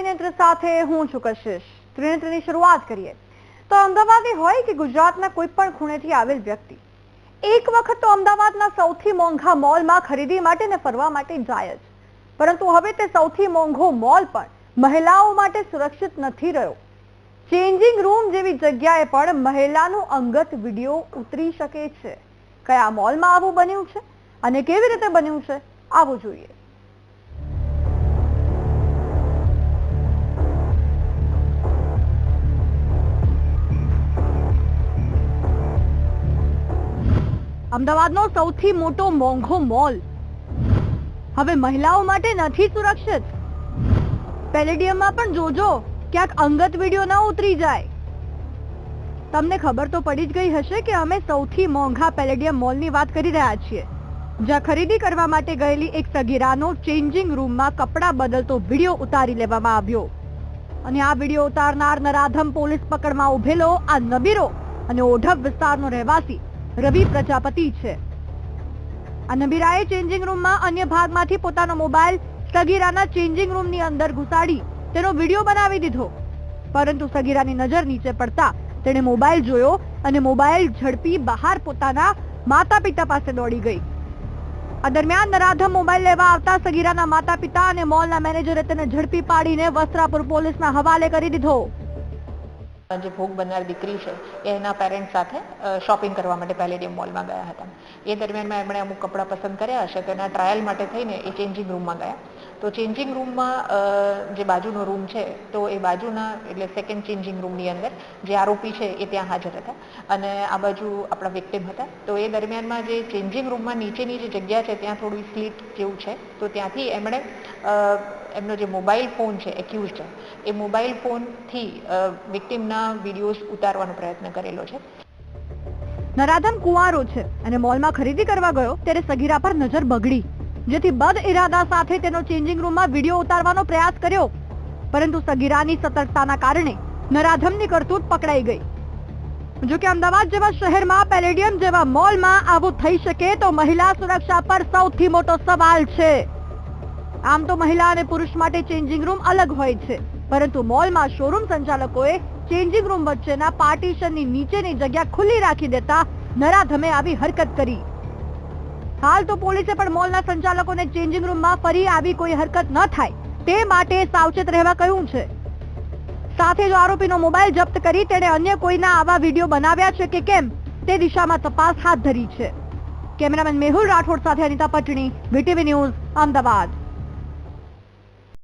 ત્રિનેત્ર સાથે હું છું કશિશ. ત્રિનેત્રની શરૂઆત કરીએ. તો અમદાવાદી હોય કે ગુજરાતના કોઈ પણ ખૂણેથી આવેલ વ્યક્તિ, એક વખત તો અમદાવાદના સૌથી મોંઘા મોલમાં ખરીદી માટે ને ફરવા માટે જાય જ. પરંતુ હવે તે સૌથી મોંઘો મોલ પણ મહિલાઓ માટે સુરક્ષિત નથી રહ્યો. ચેન્જિંગ રૂમ જેવી જગ્યાએ પણ મહિલાનું અંગત વીડિયો ઉતરી શકે છે. કયા મોલમાં આવું બન્યું છે અને કેવી રીતે બન્યું છે, આવું જોઈએ. અમદાવાદનો સૌથી મોટો મોંઘો મોલ. હવે મહિલાઓ માટે નથી સુરક્ષિત. પેલેડિયમમાં પણ જોજો, ક્યાંક અંગત વીડિયો ના ઉતરી જાય. તમને ખબર તો પડી જ ગઈ હશે કે અમે સૌથી મોંઘા પેલેડિયમ મોલની વાત કરી રહ્યા છીએ. જ્યાં ખરીદી કરવા માટે ગયેલી એક સગીરાનો ચેન્જિંગ રૂમમાં કપડાં બદલતો વીડિયો ઉતારી લેવામાં આવ્યો. અને આ વીડિયો ઉતારનાર નરાધમ પોલીસ પકડમાં ઉભેલો આ નબીરો અને ઓઢવ વિસ્તારનો રહેવાસી. રવિ પ્રજાપતિ છે. અનબીરાએ ચેન્જિંગ રૂમમાં અન્ય ભાગમાંથી પોતાનો મોબાઈલ સગીરાના ચેન્જિંગ રૂમની અંદર ઘુસાડી, તેનો વીડિયો બનાવી દીધો. પરંતુ સગીરાની નજર નીચે પડતા તેણે મોબાઈલ જોયો અને મોબાઈલ ઝડપી બહાર પોતાના માતા પિતા પાસે દોડી ગઈ. આ દરમિયાન નરાધમ મોબાઈલ લેવા આવતા સગીરાના માતા પિતા અને મોલના મેનેજરે તેને ઝડપી પાડીને વસ્ત્રાપુર પોલીસના હવાલે કરી દીધો. જે ભોગ બનનાર દીકરી છે એના પેરેન્ટ સાથે શોપિંગ કરવા માટે પેલેડિયમ મોલમાં ગયા હતા. એ દરમિયાનમાં એમણે અમુક કપડાં પસંદ કર્યા હશે તો એના ટ્રાયલ માટે થઈને એ ચેન્જિંગ રૂમમાં ગયા. તો ચેન્જિંગ રૂમમાં જે બાજુનો રૂમ છે, તો એ બાજુના, એટલે સેકન્ડ ચેન્જિંગ રૂમની અંદર જે આરોપી છે, એ ત્યાં હાજર હતા. અને આ બાજુ આપણા વિક્ટિમ હતા. તો એ દરમિયાનમાં જે ચેન્જિંગ રૂમમાં નીચેની જે જગ્યા છે, ત્યાં થોડી સ્લીટ જેવું છે, તો ત્યાંથી એમણે એમનો જે મોબાઈલ ફોન છે એક્યુઝડ એ મોબાઈલ ફોનથી વિક્ટિમના વિડીયોઝ ઉતારવાનો પ્રયત્ન કરેલો છે. નરાધમ કુંવારો છે અને મોલમાં ખરીદી કરવા ગયો, ત્યારે સગીરા પર નજર બગડી, જેથી બદ ઇરાદા સાથે તેનો ચેન્જિંગ રૂમમાં વીડિયો ઉતારવાનો પ્રયાસ કર્યો. પરંતુ સગીરાની સતર્કતાના કારણે નરાધમની કરતૂત પકડાઈ ગઈ. જો કે અમદાવાદ જેવા શહેરમાં પેલેડિયમ જેવા મોલમાં આવું થઈ શકે તો મહિલા સુરક્ષા પર સૌથી મોટો સવાલ છે. આમ તો મહિલા અને પુરુષ માટે ચેન્જિંગ રૂમ અલગ હોય છે. પરંતુ મોલમાં શોરૂમ સંચાલકોએ ચેન્જિંગ રૂમ વચ્ચેના પાર્ટીશનની નીચેની જગ્યા ખુલ્લી રાખી દેતા નરાધમે આવી હરકત કરી. હાલ તો પોલીસે પણ મોલના સંચાલકોને ચેન્જિંગ રૂમમાં ફરી આવી કોઈ હરકત ન થાય. તે માટે સાવચેત રહેવા કહ્યું છે. સાથે જ આરોપીનો મોબાઈલ જપ્ત કરી તેણે અન્ય કોઈના આવા વીડિયો બનાવ્યા છે કે કેમ? તે દિશામાં તપાસ હાથ ધરી છે. કેમેરામેન મેહુલ રાઠોડ સાથે અનિતા પટણી, વીટીવી ન્યૂઝ, અમદાવાદ.